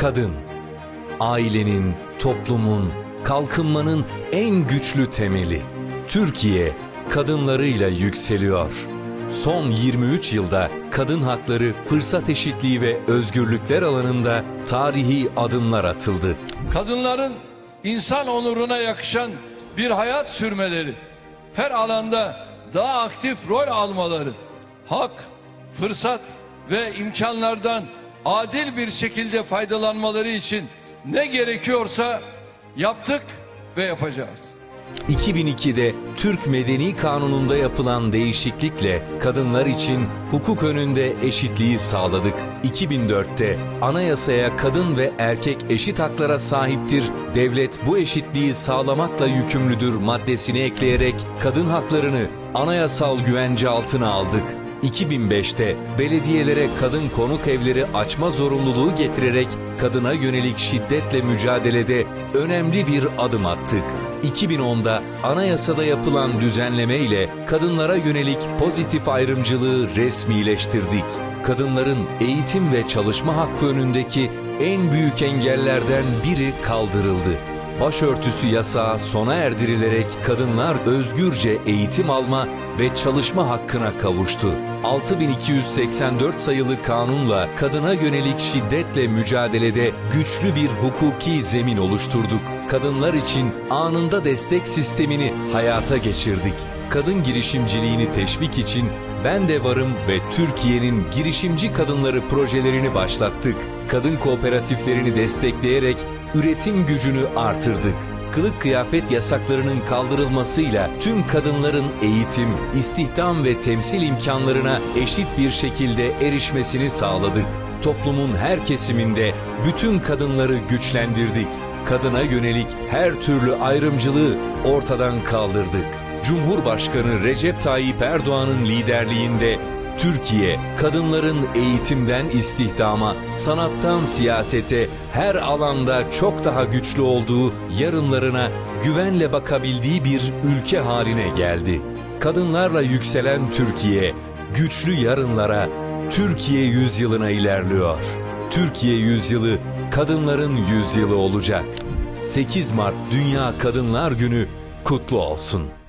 Kadın, ailenin, toplumun, kalkınmanın en güçlü temeli. Türkiye, kadınlarıyla yükseliyor. Son 23 yılda kadın hakları, fırsat eşitliği ve özgürlükler alanında tarihi adımlar atıldı. kadınların insan onuruna yakışan bir hayat sürmeleri, her alanda daha aktif rol almaları, hak, fırsat ve imkanlardan adil bir şekilde faydalanmaları için ne gerekiyorsa yaptık ve yapacağız. 2002'de Türk Medeni Kanunu'nda yapılan değişiklikle kadınlar için hukuk önünde eşitliği sağladık. 2004'te anayasaya kadın ve erkek eşit haklara sahiptir, devlet bu eşitliği sağlamakla yükümlüdür maddesini ekleyerek kadın haklarını anayasal güvence altına aldık. 2005'te belediyelere kadın konuk evleri açma zorunluluğu getirerek kadına yönelik şiddetle mücadelede önemli bir adım attık. 2010'da anayasada yapılan düzenleme ile kadınlara yönelik pozitif ayrımcılığı resmileştirdik. Kadınların eğitim ve çalışma hakkı önündeki en büyük engellerden biri kaldırıldı. Başörtüsü yasağı sona erdirilerek kadınlar özgürce eğitim alma ve çalışma hakkına kavuştu. 6284 sayılı kanunla kadına yönelik şiddetle mücadelede güçlü bir hukuki zemin oluşturduk. Kadınlar için anında destek sistemini hayata geçirdik. Kadın girişimciliğini teşvik için Ben de Varım ve Türkiye'nin girişimci kadınları projelerini başlattık. Kadın kooperatiflerini destekleyerek üretim gücünü artırdık. Kılık kıyafet yasaklarının kaldırılmasıyla tüm kadınların eğitim, istihdam ve temsil imkanlarına eşit bir şekilde erişmesini sağladık. Toplumun her kesiminde bütün kadınları güçlendirdik. Kadına yönelik her türlü ayrımcılığı ortadan kaldırdık. Cumhurbaşkanı Recep Tayyip Erdoğan'ın liderliğinde Türkiye, kadınların eğitimden istihdama, sanattan siyasete her alanda çok daha güçlü olduğu, yarınlarına güvenle bakabildiği bir ülke haline geldi. Kadınlarla yükselen Türkiye, güçlü yarınlara, Türkiye yüzyılına ilerliyor. Türkiye yüzyılı, kadınların yüzyılı olacak. 8 Mart Dünya Kadınlar Günü kutlu olsun.